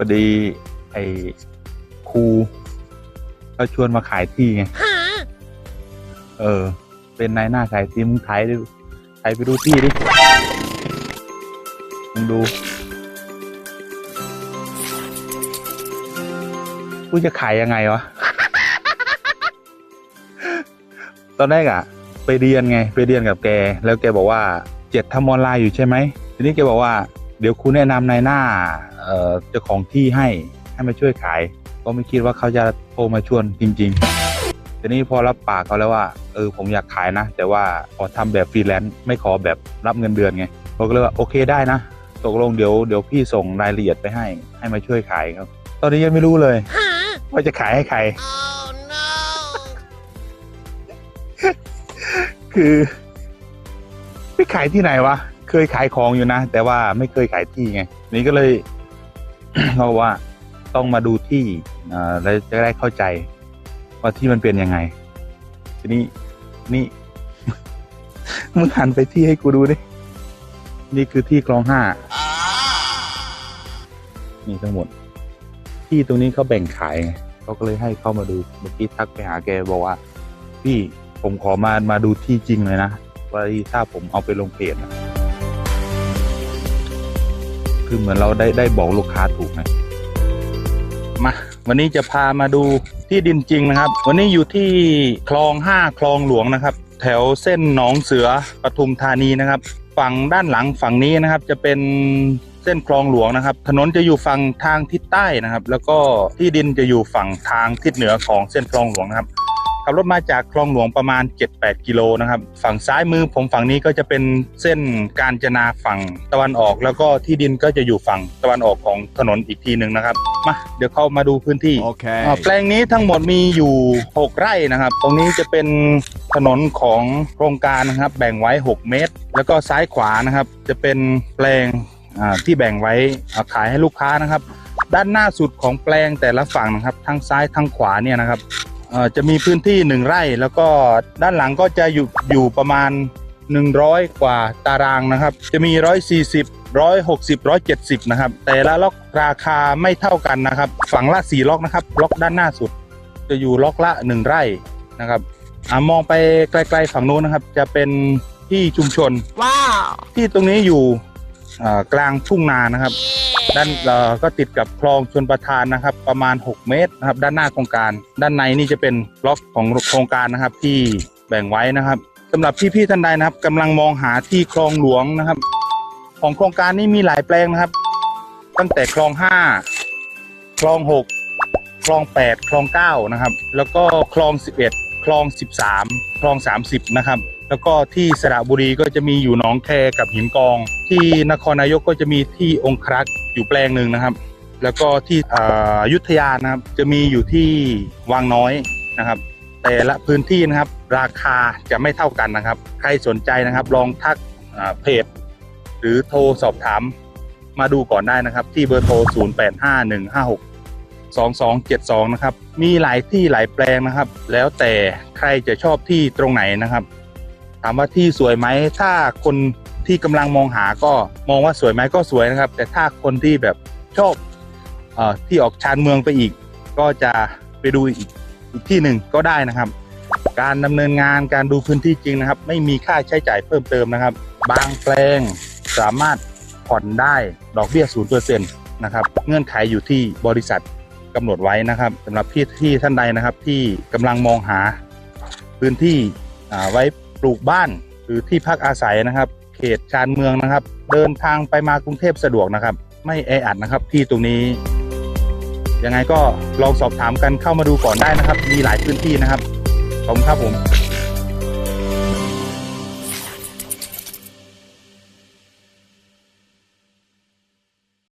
อดี ไอ้ครูเขาชวนมาขายที่ไงเออ เป็นนายหน้าขายที่มึงขายดิขายไปดูที่ดิมึงดูกูจะขายยังไงวะ ตอนแรกอะไปเรียนไง ไปเรียนกับแก แล้วแกบอกว่าเจ็ดทำออนไลน์อยู่ใช่ไหมทีนี้แกบอกว่า เดี๋ยวครูแนะนำนายหน้าเอ่อเจ้าของที่ให้ให้มาช่วยขาย ก็ไม่คิดว่าเขาจะโทรมาชวนจริง ๆ ทีนี้พอรับปากเขาแล้วว่าเออผมอยากขายนะ แต่ว่าขอทำแบบฟรีแลนซ์ไม่ขอแบบรับเงินเดือนไงเราก็เลยว่าโอเคได้นะ ตกลงเดี๋ยวเดี๋ยวพี่ส่งรายละเอียดไปให้ ให้มาช่วยขายครับ ตอนนี้ยังไม่รู้เลยว่าจะขายให้ใคร Oh no! คือไปขายที่ไหนวะ เคยขายของอยู่นะ แต่ว่าไม่เคยขายที่ไง นี่ก็เลยเขาว่าต้องมาดูที่อ่าแล้วจะได้เข้าใจ ว่าที่มันเป็นยังไง ทีนี้นี่มึงหันไปที่ให้กูดูดิ นี่คือที่คลองห้า นี่ทั้งหมด ที่ตรงนี้เขาแบ่งขายไงเขาก็เลยให้เข้ามาดู เมื่อกี้ทักไปหาแกบอกว่า พี่ผมขอมามาดูที่จริงเลยนะว่าถ้าผมเอาไปลงเพจนะ คือเหมือนเราได้ได้บอกลูกค้าถูกไงมาวันนี้จะพามาดูที่ดินจริงนะครับ วันนี้อยู่ที่คลองห้าคลองหลวงนะครับ แถวเส้นหนองเสือปทุมธานีนะครับ ฝั่งด้านหลังฝั่งนี้นะครับ จะเป็นเส้นคลองหลวงนะครับ ถนนจะอยู่ฝั่งทางทิศใต้นะครับ แล้วก็ที่ดินจะอยู่ฝั่งทางทิศเหนือของเส้นคลองหลวงนะครับ ขับรถมาจากคลองหลวงประมาณ 7-8 กิโลนะครับ ฝั่งซ้ายมือผมฝั่งนี้ก็จะเป็นเส้นกาญจนาฝั่งตะวันออก แล้วก็ที่ดินก็จะอยู่ฝั่งตะวันออกของถนนอีกทีหนึ่งนะครับมาเดี๋ยวเข้ามาดูพื้นที่ Okay. อ่าแปลงนี้ทั้งหมดมีอยู่ 6 ไร่นะครับ ตรงนี้จะเป็นถนนของโครงการนะครับ แบ่งไว้ 6 เมตร แล้วก็ซ้ายขวานะครับ จะเป็นแปลงอ่าที่แบ่งไว้อ่าขายให้ลูกค้านะครับ ด้านหน้าสุดของแปลงแต่ละฝั่งนะครับ ทั้งซ้ายทั้งขวาเนี่ยนะครับ เอ่อจะมีพื้นที่1ไร่ แล้วก็ด้านหลังก็จะอยู่อยู่ประมาณ 100 กว่าตารางนะครับ จะมี 140 160 170 นะครับ แต่ละล็อกราคาไม่เท่ากันนะครับ ฝั่งละ 4 ล็อกนะครับ ล็อกด้านหน้าสุด จะอยู่ล็อกละ 1 ไร่นะครับอ่ามองไปไกลๆฝั่งนู้นนะครับ จะเป็นที่ชุมชน Wow! ที่ตรงนี้อยู่อ่ากลางทุ่งนานะครับ ด้านเอ่อก็ติดกับคลองชนประทานนะครับ ประมาณ 6 เมตรนะครับ ด้านหน้าโครงการ ด้านในนี่จะเป็นล็อกของโครงการนะครับ ที่แบ่งไว้นะครับสำหรับพี่ๆท่านใดนะครับกำลังมองหาที่คลองหลวงนะครับ ของโครงการนี้มีหลายแปลงนะครับ ตั้งแต่คลอง 5 คลอง 6 คลอง 8 คลอง 9 นะครับ แล้วก็คลอง 11 คลอง 13 คลอง 30 นะครับ แล้วก็ที่สระบุรีก็จะมีอยู่หนองแคกับหินกอง ที่นครนายกก็จะมีที่องครักษ์อยู่แปลงหนึ่งนะครับ แล้วก็ที่อยุธยานะครับจะมีอยู่ที่วังน้อยนะครับ แต่ละพื้นที่นะครับราคาจะไม่เท่ากันนะครับ ใครสนใจนะครับลองทักเพจหรือโทรสอบถามมาดูก่อนได้นะครับ ที่เบอร์โทร 085156 2272 นะครับ มีหลายที่หลายแปลงนะครับ แล้วแต่ใครจะชอบที่ตรงไหนนะครับ ถามว่าที่สวยไหมถ้าคนที่กำลังมองหาก็มองว่าสวยไหมก็สวยนะครับ แต่ถ้าคนที่แบบชอบอที่ออกชานเมืองไปอีก ก็จะไปดูอีกอีกที่หนึ่งก็ได้นะครับ การดำเนินงานการดูพื้นที่จริงนะครับ ไม่มีค่าใช้จ่ายเพิ่มเติมนะครับ บางแปลงสามารถผ่อนได้ดอกเบี้ยศูนย์เปอร์เซ็นต์นะครับ เงื่อนไขอยู่ที่บริษัท กำหนดไว้นะครับสำหรับพี่ที่ท่านใดนะครับ ที่กำลังมองหาพื้นที่ไว้ปลูกบ้านหรือที่พักอาศัยนะครับ เขตชานเมืองนะครับ เดินทางไปมากรุงเทพสะดวกนะครับ ไม่แออัดนะครับที่ตรงนี้ยังไงก็ลองสอบถามกันเข้ามาดูก่อนได้นะครับ มีหลายพื้นที่นะครับขอบคุณครับผม